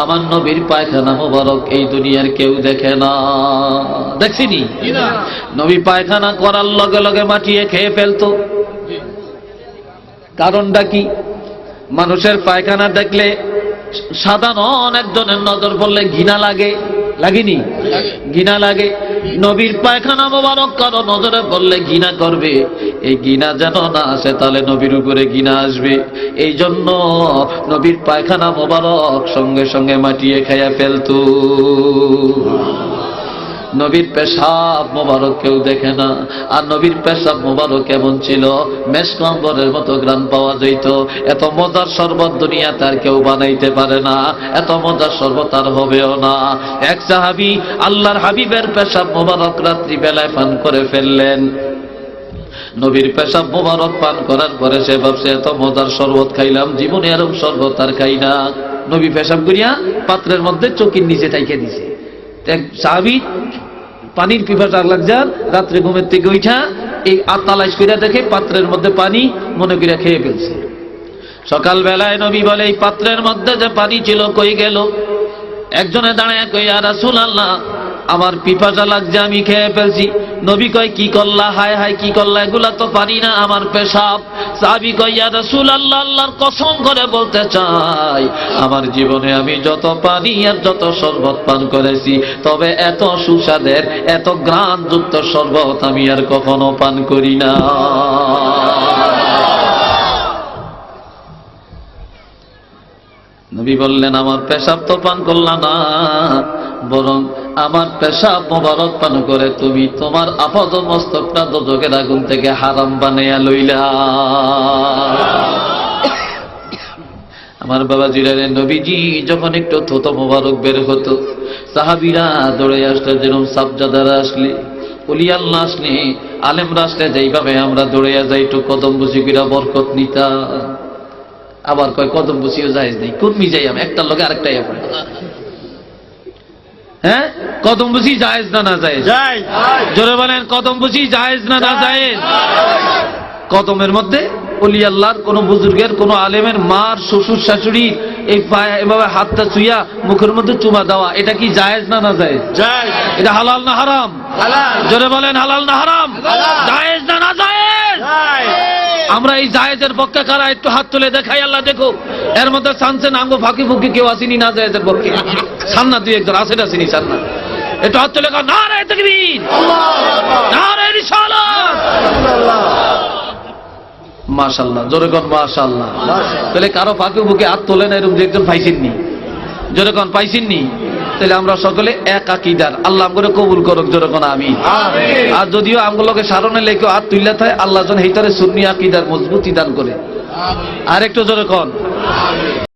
আমার নবীর পায়খানা মোবারক এই দুনিয়ার কেউ দেখে না। দেখছিনি? নবী পায়খানা করার লগে লগে মাটিয়ে খেয়ে ফেলতো। কারণটা কি? মানুষের পায়খানা দেখলে সাধারণ একজনের নজর পড়লে ঘৃণা লাগে। লাগেনি? ঘৃণা লাগে। নবীর পায়খানা মোবারক কারও নজরে পড়লে ঘৃণা করবে। এই গিনা যেন না আসে, তাহলে নবীর উপরে ঘৃণা আসবে। এই জন্য নবীর পায়খানা মোবারক সঙ্গে সঙ্গে মাটিয়ে খাইয়া ফেলতো। নবীর পেশাব মোবারক কেউ দেখে না। আর নবীর পেশাব মোবারক কেমন ছিল মেসকম্বরের মতো গ্রান পাওয়া যেত এত মজার শরবত দুনিয়া তার কেউ বানাইতে পারে না। এত মজার শরবত আর হবেও না। এক সাহাবি আল্লাহর হাবিবের পেশাব মোবারক রাত্রি বেলায় পান করে ফেললেন। নবীর পেশাব মোবারক পান করার পরে সে ভাবছে, এত মজার শরবত খাইলাম, জীবনে এরকম শরবত আর খাই না। নবী পেশাব করিয়া পাত্রের মধ্যে চকির নিচে টাইকে দিছে। সাহাবি পানির পিপাসা লাগজার রাত্রে ঘুমের থেকে উঠা এই আত্মালাইশ কইরা দেখে পাত্রের মধ্যে পানি মনে করিয়া খেয়ে ফেলছে। সকাল বেলায় নবী বলে, এই পাত্রের মধ্যে যে পানি ছিল কই গেল? একজনে দাঁড়ায় কই আর রাসূল আল্লাহ আমার পিপাসা লাগছে, আমি খেয়ে ফেলছি। নবী কয়, কি করলা হায় হায়, কি করলা এগুলা তো পারি না আমার পেশাব। সাহাবি কয় রাসূল আল্লাহ আল্লাহর কসম করে বলতে চাই, আমার জীবনে আমি যত পানি আর যত শরবত পান করেছি, তবে এত সুস্বাদের, এত ঘ্রাণযুক্ত শরবত আমি আর কখনো পান করি না। নবী বললেন, আমার পেশাব তো পান করলা না। বরং আমার পেশাব মোবারক পান করে তুমি তোমার আপাদ মস্তকটা দোজকের আগুন থেকে হারাম বানাইয়া লইলা। আমার বাবা জিরারে নবীজি, যখন একটু থতো মোবারক বের হতো, সাহাবিরা দৌড়ে আসলে, যেরকম সাবজাদারা আসলে অলি আল্লাহ আসলে আলেম রাসলে যেইভাবে আমরা দৌড়াইয়া যাই, একটু কদম বুঝি কিরা বরকত নিতা আবার কয় কদম বুঝিও যাইজ নেই, কুর্মি যাই আমি একটা লোকে আরেকটা ইয়ে করে হ্যাঁ? কদম বুঝি জায়েজ না না জায়েজ? জোরে বলেন কদম বুঝি জায়েজ না না জায়েজ। কদমের মধ্যে অলি আল্লাহর কোন বুজুর্গের কোন আলেমের মার শ্বশুর শাশুড়ি এই পায়ে এভাবে হাতটা চুইয়া মুখের মধ্যে চুমা দেওয়া এটা কি জায়েজ না না জায়েজ? এটা হালাল না হারাম? জোরে বলেন হালাল না হারাম। জায়েজ এই জায়েজের পক্ষে কারা একটু হাত তুলে দেখাই, আল্লাহ দেখো এর মধ্যে সানসে নাঙ্গো ফাঁকি ফুকি কেউ আসেনি না জায়েজের পক্ষে? সান্না দুই একজন আসেন আসেনি সান্না একটু হাত তুলে না মাশাল্লাহ জোরে কন মাশাল্লাহ তাহলে কারও ফাঁকে বুকে হাত তোলে না এরকম একজন পাইছেননি? জোরে কন, পাইছেননি? তাহলে আমরা সকলে এক আকিদার। আল্লাহ করে কবুল করুক যেরকম আমি আর যদিও আমগুলোকে সারণে লেখে আর তুললে থাকে আল্লাহ জন হেতারে সুন্নি আকিদার মজবুতি দান করে। আর একটু জোরে কন